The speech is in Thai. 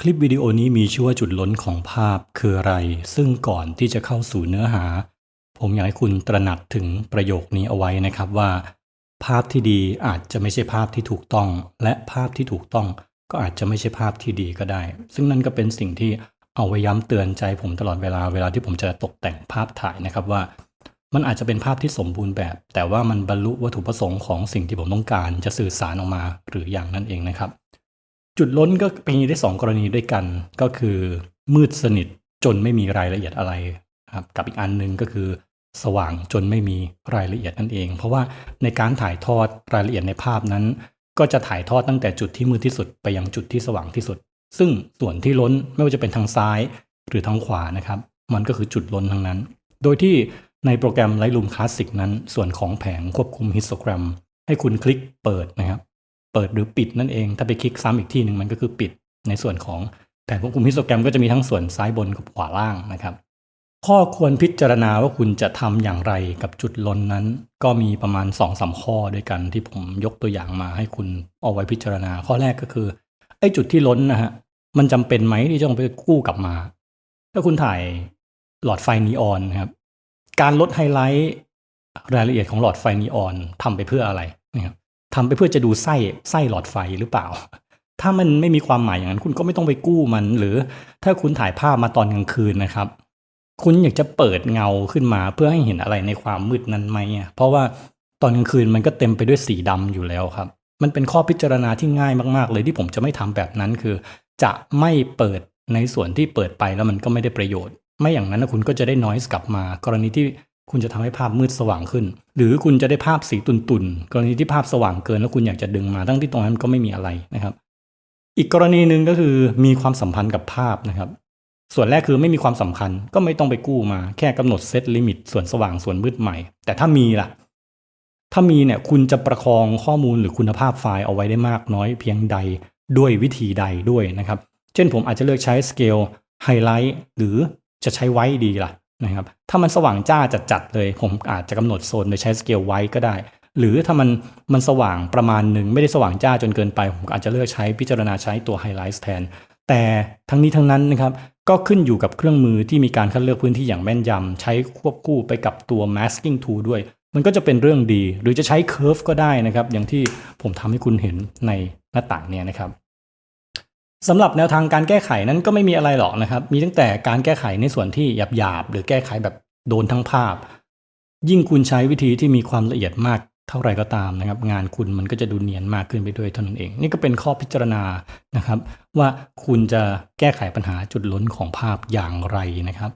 คลิปวิดีโอนี้มีชื่อว่าจุดล้นของภาพคืออะไร ซึ่งก่อนที่จะเข้าสู่เนื้อหา ผมอยากให้คุณตระหนักถึงประโยคนี้เอาไว้นะครับว่า ภาพที่ดีอาจจะไม่ใช่ภาพที่ถูกต้อง และภาพที่ถูกต้อง ก็อาจจะไม่ใช่ภาพที่ดีก็ได้ ซึ่งนั่นก็เป็นสิ่งที่เอาไว้ย้ำเตือนใจผมตลอดเวลาเวลาที่ผมจะตกแต่งภาพถ่ายนะครับว่า มันอาจจะเป็นภาพที่สมบูรณ์แบบ แต่ว่ามันบรรลุวัตถุประสงค์ของสิ่งที่ผมต้องการจะสื่อสารออกมาหรืออย่างนั่นเองนะครับ จุดล้นก็เป็นได้สองกรณีด้วยกัน ก็คือมืดสนิทจนไม่มีรายละเอียดอะไรครับกับอีกอันหนึ่งก็คือสว่างจนไม่มีรายละเอียดนั่นเอง เพราะว่าในการถ่ายทอดรายละเอียดในภาพนั้น ก็จะถ่ายทอดตั้งแต่จุดที่มืดที่สุดไปยังจุดที่สว่างที่สุด ซึ่งส่วนที่ล้นไม่ว่าจะเป็นทางซ้ายหรือทางขวานะครับ มันก็คือจุดล้นทั้งนั้น โดยที่ในโปรแกรม Lightroom Classic นั้น ส่วนของแผงควบคุมฮิสโตแกรมให้คุณคลิกเปิดนะครับ เปิดหรือปิดนั่นเอง ถ้าไปคลิกซ้ำอีกที่หนึ่งมันก็คือปิด ในส่วนของแผงควบคุมฮิสโตแกรมก็จะมีทั้งส่วนซ้ายบนกับขวาล่างนะครับ ข้อควรพิจารณาว่าคุณจะทำอย่างไรกับจุดลนนั้น ก็มีประมาณ2อสข้อด้วยกันที่ผมยกตัวอย่างมาให้คุณเอาไว้พิจารณา ข้อแรกก็คือไอ้จุดที่ล้นนะฮะมันจำเป็นไหมที่จะต้องไปกู้กลับมา ถ้าคุณถ่ายหลอดไฟนีออนครับ การลดไฮไลท์รายละเอียดของหลอดไฟนีออนทำไปเพื่ออะไรนะครับ ทำไปเพื่อจะดูไส้ไส้หลอดไฟหรือเปล่า ถ้ามันไม่มีความหมายอย่างนั้น คุณก็ไม่ต้องไปกู้มัน หรือถ้าคุณถ่ายภาพมาตอนกลางคืนนะครับ คุณอยากจะเปิดเงาขึ้นมาเพื่อให้เห็นอะไรในความมืดนั้นไหมเพราะว่าตอนกลางคืนมันก็เต็มไปด้วยสีดำอยู่แล้วครับ มันเป็นข้อพิจารณาที่ง่ายมากๆ เลยที่ผมจะไม่ทำแบบนั้นคือ จะไม่เปิดในส่วนที่เปิดไปแล้วมันก็ไม่ได้ประโยชน์ ไม่อย่างนั้นนะคุณก็จะได้นอยส์กลับมา กรณีที่ คุณจะทำให้ภาพมืดสว่างขึ้น หรือคุณจะได้ภาพสีตุ่นๆ กรณีที่ภาพสว่างเกินแล้วคุณอยากจะดึงมา ทั้งที่ตรงนั้นก็ไม่มีอะไรนะครับ อีกกรณีหนึ่งก็คือมีความสัมพันธ์กับภาพนะครับ ส่วนแรกคือไม่มีความสำคัญก็ไม่ต้องไปกู้มา แค่กำหนดเซตลิมิตส่วนสว่างส่วนมืดใหม่ แต่ถ้ามีล่ะ ถ้ามีเนี่ยคุณจะประคองข้อมูลหรือคุณภาพไฟล์เอาไว้ได้มากน้อยเพียงใดด้วยวิธีใดด้วยนะครับ เช่นผมอาจจะเลือกใช้สเกลไฮไลท์หรือจะใช้ไว้ดีล่ะ นะครับถ้ามันสว่างจ้าจัดๆเลย ผมอาจจะกำหนดโซนโดยใช้สเกลไว้ก็ได้ หรือถ้ามันมันสว่างประมาณหนึ่งไม่ได้สว่างจ้าจนเกินไป ผมอาจจะเลือกใช้พิจารณาใช้ตัวไฮไลท์แทนแต่ทั้งนี้ทั้งนั้นนะครับก็ขึ้นอยู่กับเครื่องมือที่มีการคัดเลือกพื้นที่อย่างแม่นยำใช้ควบคู่ไปกับตัว masking tool ด้วย มันก็จะเป็นเรื่องดี หรือจะใช้ curve ก็ได้นะครับ อย่างที่ผมทำให้คุณเห็นในหน้าต่างเนี่ยนะครับ สำหรับแนวทางการแก้ไขนั้นก็ไม่มีอะไรหรอกนะครับ มีตั้งแต่การแก้ไขในส่วนที่หยาบๆหรือแก้ไขแบบโดนทั้งภาพ ยิ่งคุณใช้วิธีที่มีความละเอียดมากเท่าไรก็ตามนะครับ งานคุณมันก็จะดูเนียนมากขึ้นไปด้วยเท่านั้นเอง นี่ก็เป็นข้อพิจารณานะครับ ว่าคุณจะแก้ไขปัญหาจุดล้นของภาพอย่างไรนะครับ